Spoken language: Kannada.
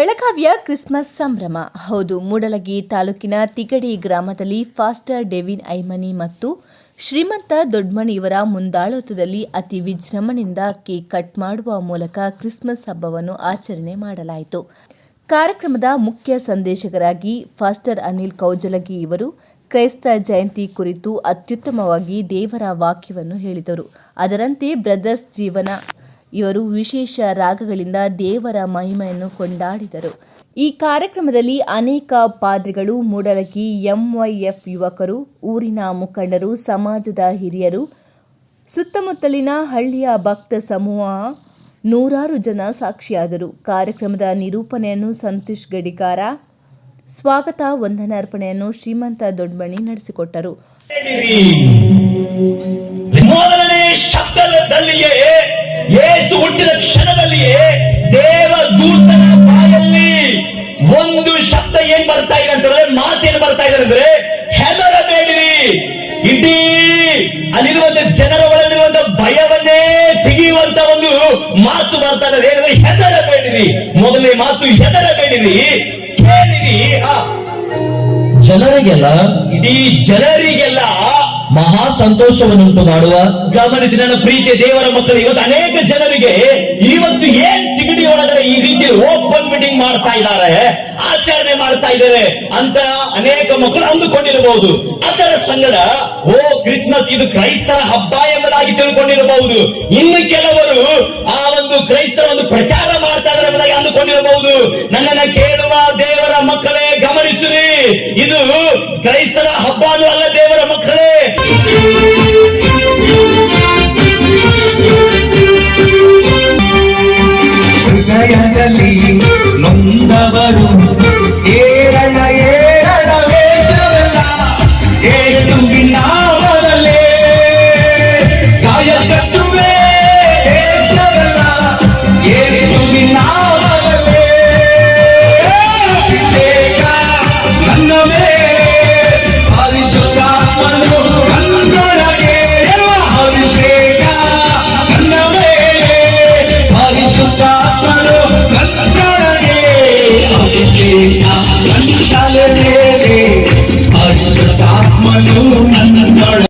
ಬೆಳಗಾವಿಯ ಕ್ರಿಸ್ಮಸ್ ಸಂಭ್ರಮ. ಹೌದು, ಮೂಡಲಗಿ ತಾಲೂಕಿನ ತಿಗಡಿ ಗ್ರಾಮದಲ್ಲಿ ಫಾಸ್ಟರ್ ಡೆವಿನ್ ಐಮನಿ ಮತ್ತು ಶ್ರೀಮಂತ ದೊಡ್ಮಣಿ ಇವರ ಮುಂದಾಳತ್ವದಲ್ಲಿ ಅತಿ ವಿಜೃಂಭಣೆಯಿಂದ ಕೇಕ್ ಕಟ್ ಮಾಡುವ ಮೂಲಕ ಕ್ರಿಸ್ಮಸ್ ಹಬ್ಬವನ್ನು ಆಚರಣೆ ಮಾಡಲಾಯಿತು. ಕಾರ್ಯಕ್ರಮದ ಮುಖ್ಯ ಸಂದೇಶಕರಾಗಿ ಫಾಸ್ಟರ್ ಅನಿಲ್ ಕೌಜಲಗಿ ಇವರು ಕ್ರೈಸ್ತ ಜಯಂತಿ ಕುರಿತು ಅತ್ಯುತ್ತಮವಾಗಿ ದೇವರ ವಾಕ್ಯವನ್ನು ಹೇಳಿದರು. ಅದರಂತೆ ಬ್ರದರ್ಸ್ ಜೀವನ ಇವರು ವಿಶೇಷ ರಾಗಗಳಿಂದ ದೇವರ ಮಹಿಮೆಯನ್ನು ಕೊಂಡಾಡಿದರು. ಈ ಕಾರ್ಯಕ್ರಮದಲ್ಲಿ ಅನೇಕ ಪಾದ್ರಿಗಳು ಮೂಡಲಗಿ ಎಂವೈಎಫ್ ಯುವಕರು, ಊರಿನ ಮುಖಂಡರು, ಸಮಾಜದ ಹಿರಿಯರು, ಸುತ್ತಮುತ್ತಲಿನ ಹಳ್ಳಿಯ ಭಕ್ತ ಸಮೂಹ ನೂರಾರು ಜನ ಸಾಕ್ಷಿಯಾದರು. ಕಾರ್ಯಕ್ರಮದ ನಿರೂಪಣೆಯನ್ನು ಸಂತೋಷ್ ಗಡಿಕಾರ ಸ್ವಾಗತ ವಂದನಾರ್ಪಣೆಯನ್ನು ಶ್ರೀಮಂತ ದೊಡ್ಮಣಿ ನಡೆಸಿಕೊಟ್ಟರು. ಏಸು ಹುಟ್ಟಿದ ಕ್ಷಣದಲ್ಲಿಯೇ ದೇವ ದೂತನ ಬಾಯಲ್ಲಿ ಒಂದು ಶಬ್ದ ಏನ್ ಬರ್ತಾ ಇದೆ ಅಂತಂದ್ರೆ ಮಾತೇನು ಬರ್ತಾ ಇದೆ ಅಂದ್ರೆ ಹೆದರಬೇಡಿರಿ ಇಡೀ ಅಲ್ಲಿರುವಂತ ಜನರ ಒಳಗಿರುವಂತ ಭಯವನ್ನೇ ತೆಗೆಯುವಂತ ಒಂದು ಮಾತು ಬರ್ತಾ ಇದೆ. ಏನಂದ್ರೆ ಹೆದರಬೇಡಿರಿ ಮೊದಲನೇ ಮಾತು ಹೆದರಬೇಡಿರಿ ಕೇಳಿರಿ. ಆ, ಜನರಿಗೆಲ್ಲ, ಇಡೀ ಜನರಿಗೆಲ್ಲ ಮಹಾ ಸಂತೋಷವನ್ನುಂಟು ಮಾಡುವ ಗಮನಿಸಿ ನನ್ನ ಪ್ರೀತಿಯ ದೇವರ ಮಕ್ಕಳು, ಇವತ್ತು ಅನೇಕ ಜನರಿಗೆ ಇವತ್ತು ಏನ್ ತಿಗಡಿ ಒಳಗಡೆ ಈ ರೀತಿ ಓಪನ್ ಮೀಟಿಂಗ್ ಮಾಡ್ತಾ ಇದ್ದಾರೆ, ಆಚರಣೆ ಮಾಡ್ತಾ ಇದ್ದಾರೆ ಅಂತ ಅನೇಕ ಮಕ್ಕಳು ಅಂದುಕೊಂಡಿರಬಹುದು. ಅದರ ಸಂಗಡ, ಓ ಕ್ರಿಸ್ಮಸ್, ಇದು ಕ್ರೈಸ್ತರ ಹಬ್ಬ ಎಂಬುದಾಗಿ ತಿಳ್ಕೊಂಡಿರಬಹುದು. ಇನ್ನು ಕೆಲವರು ಆ ಒಂದು ಕ್ರೈಸ್ತರ ಒಂದು ಪ್ರಚಾರ ಮಾಡ್ತಾ ಇದ್ದಾರೆ ಎಂಬುದಾಗಿ ಅಂದುಕೊಂಡಿರಬಹುದು. ನನ್ನನ್ನ ಕೇಳುವ ಇದು ಕ್ರೈಸ್ತರ ಹಬ್ಬನೂ ಅಲ್ಲ ದೇವರ ಮಕ್ಕಳೇ. কালে